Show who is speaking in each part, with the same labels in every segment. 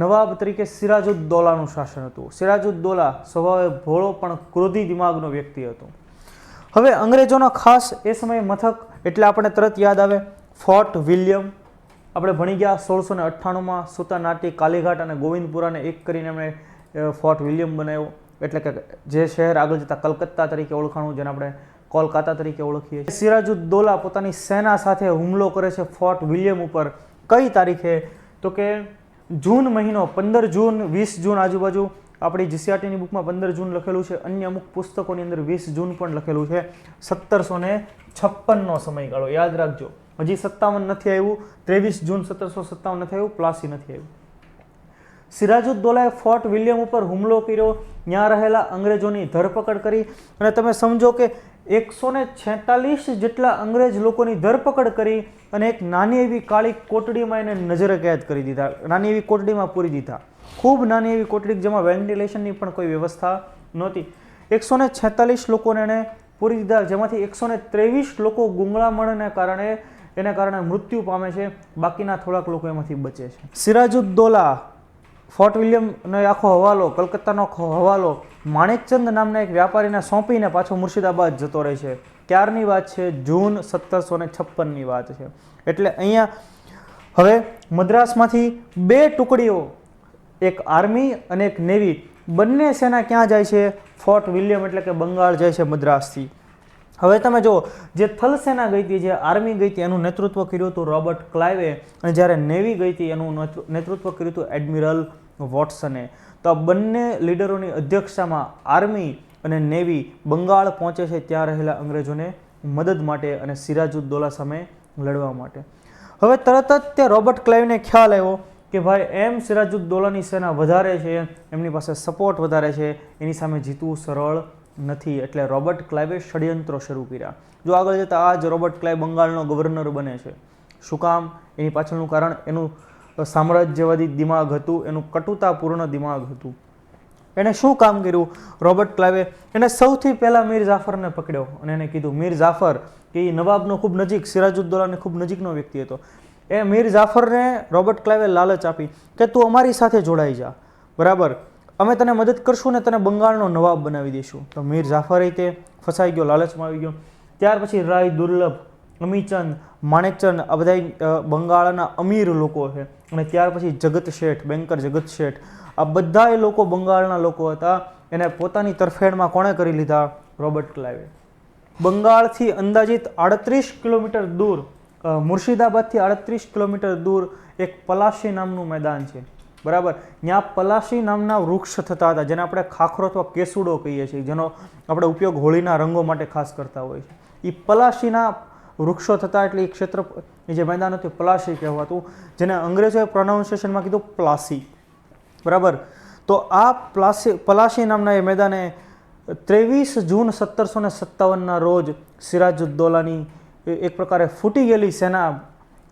Speaker 1: નવાબ તરીકે સિરાજુદ્દૌલાનું શાસન હતું. સિરાજુદ્દૌલા સ્વભાવે ભોળો પણ ક્રોધી દિમાગનો વ્યક્તિ હતો. હવે અંગ્રેજોનો ખાસ એ સમયે મથક એટલે આપણે તરત યાદ આવે, ફોર્ટ વિલિયમ. આપણે ભણી ગયા સોળસો ને અઠ્ઠાણુંમાં સુતાનાટી કાલીઘાટ અને ગોવિંદપુરાને એક કરીને એમણે ફોર્ટ વિલિયમ બનાવ્યો. એટલે કે જે શહેર આગળ જતાં કલકત્તા તરીકે ઓળખાણું, જેને આપણે કોલકાતા તરીકે ઓળખીએ છીએ. સિરાજુદ્દૌલા પોતાની સેના સાથે હુમલો કરે છે ફોર્ટ વિલિયમ ઉપર. કઈ તારીખે? તો કે જૂન મહિનો, પંદર જૂન, વીસ જૂન આજુબાજુ આપણી જીસીઆરટીની બુકમાં પંદર જૂન લખેલું છે. અન્ય અમુક પુસ્તકોની અંદર વીસ જૂન પણ લખેલું છે. સત્તરસો ને છપ્પનનો સમયગાળો, યાદ રાખજો. હજી સત્તાવન નથી આવ્યું. ત્રેવીસ જૂન સત્તરસો સત્તાવન નથી આવ્યું, પ્લાસી નથી આવ્યું. સિરાજુદ્દોલાએ ફોર્ટ વિલિયમ ઉપર હુમલો કર્યો. ત્યાં રહેલા અંગ્રેજોની ધરપકડ કરી. અને તમે સમજો કે એકસો ને છેતાલીસ જેટલા અંગ્રેજ લોકોની ધરપકડ કરી અને એક નાની એવી કાળી કોટડીમાં એને નજરે કેદ કરી દીધા. નાની એવી કોટડીમાં પૂરી દીધા. ખૂબ નાની એવી કોટડી જેમાં વેન્ટિલેશનની પણ કોઈ વ્યવસ્થા નહોતી. એકસો ને છેતાલીસ લોકોને એણે પૂરી દીધા. જેમાંથી એકસો ને ત્રેવીસ લોકો ગુંગળામણને કારણે, એને કારણે મૃત્યુ પામે છે. બાકીના થોડાક લોકો એમાંથી બચે છે. સિરાજુદ્દૌલા ફોર્ટ વિલિયમનો આખો હવાલો, કલકત્તાનો આખો હવાલો માણેકચંદ નામના એક વ્યાપારીને સોંપીને પાછો મુર્શિદાબાદ જતો રહે છે. ત્યારની વાત છે? જૂન સત્તરસો ને છપ્પનની વાત છે. એટલે અહીંયા હવે મદ્રાસમાંથી બે ટુકડીઓ, એક આર્મી અને એક નેવી, બંને સેના ક્યાં જાય છે? ફોર્ટ વિલિયમ એટલે કે બંગાળ જાય છે મદ્રાસથી. હવે તમે જુઓ, જે થલ સેના ગઈ હતી, જે આર્મી ગઈ હતી, એનું નેતૃત્વ કર્યું હતું રોબર્ટ ક્લાઇવે અને જ્યારે નેવી ગઈ હતી, એનું નેતૃત્વ કર્યું હતું એડમિરલ વોટસને. તો આ બંને લીડરોની અધ્યક્ષતામાં આર્મી અને નેવી બંગાળ પહોંચે છે ત્યાં રહેલા અંગ્રેજોને મદદ માટે અને સિરાજુદ્દોલા સામે લડવા માટે. હવે તરત જ તે રોબર્ટ ક્લાઇવને ખ્યાલ આવ્યો કે ભાઈ એમ સિરાજુદ્દોલાની સેના વધારે છે, એમની પાસે સપોર્ટ વધારે છે, એની સામે જીતવું સરળ નથી. એટલે રોબર્ટ ક્લાઇવે ષડયંત્રો શરૂ કર્યા. જો આગળ જતાં આ જ રોબર્ટ ક્લાઇવ બંગાળનો ગવર્નર બને છે. શું કામ? એની પાછળનું કારણ એનું સામ્રાજ્યવાદી દિમાગ હતું, એનું કટુતાપૂર્ણ દિમાગ હતું. એણે શું કામ કર્યું? રોબર્ટ ક્લાઇવે એણે સૌથી પહેલાં મીર જાફરને પકડ્યો અને એને કીધું, મીર જાફર, કે એ નવાબનો ખૂબ નજીક, સિરાજુદ્દોલાને ખૂબ નજીકનો વ્યક્તિ હતો. એ મીર જાફરને રોબર્ટ ક્લાવે લાલચ આપી કે તું અમારી સાથે જોડાઈ જા. બરાબર? અમે તને મદદ કરશું ને તને બંગાળનો નવાબ બનાવી દઈશું તો મીર જાફર તે ફસાઈ ગયો, લાલચમાં આવી ગયો. ત્યાર પછી રાય દુર્લભ, અમીચંદ, માણેકચંદ આ બધા બંગાળના અમીર લોકો છે. અને ત્યાર પછી જગત શેઠ, બેન્કર જગત શેઠ, આ બધાય લોકો બંગાળના લોકો હતા. એને પોતાની તરફેણમાં કોણે કરી લીધા? રોબર્ટ ક્લાઇવે બંગાળથી અંદાજિત આડત્રીસ કિલોમીટર દૂર મુર્શિદાબાદથી આડત્રીસ કિલોમીટર દૂર એક પલાશી નામનું મેદાન છે. બરાબર? ત્યાં પલાશી નામના વૃક્ષ થતા હતા, જેને આપણે ખાખરો અથવા કેસુડો કહીએ છીએ, જેનો આપણે ઉપયોગ હોળીના રંગો માટે ખાસ કરતા હોય છે. એ પલાશીના વૃક્ષો થતા એટલે એ ક્ષેત્ર જે મેદાન હતું પ્લાસી કહેવાતું. જેને અંગ્રેજોએ પ્રોનાઉન્સિએશનમાં કીધું પ્લાસી. બરાબર? તો આ પ્લાસી પલાશી નામના એ મેદાને ત્રેવીસ જૂન સત્તરસો ને સત્તાવનના રોજ સિરાજુદ્દોલાની એક પ્રકારે ફૂટી ગયેલી સેના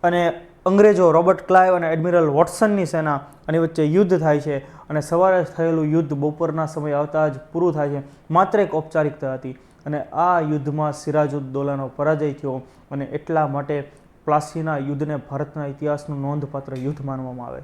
Speaker 1: અને અંગ્રેજો રોબર્ટ ક્લાઇવ અને એડમિરલ વોટસનની સેના આની વચ્ચે યુદ્ધ થાય છે અને સવારે થયેલું યુદ્ધ બપોરના સમય આવતા જ પૂરું થાય છે. માત્ર એક ઔપચારિકતા હતી. અને આ યુદ્ધમાં સિરાજુદ્દોલાનો પરાજય થયો અને એટલા માટે પ્લાસીના યુદ્ધને ભારતના ઇતિહાસનું નોંધપાત્ર યુદ્ધ માનવામાં આવે.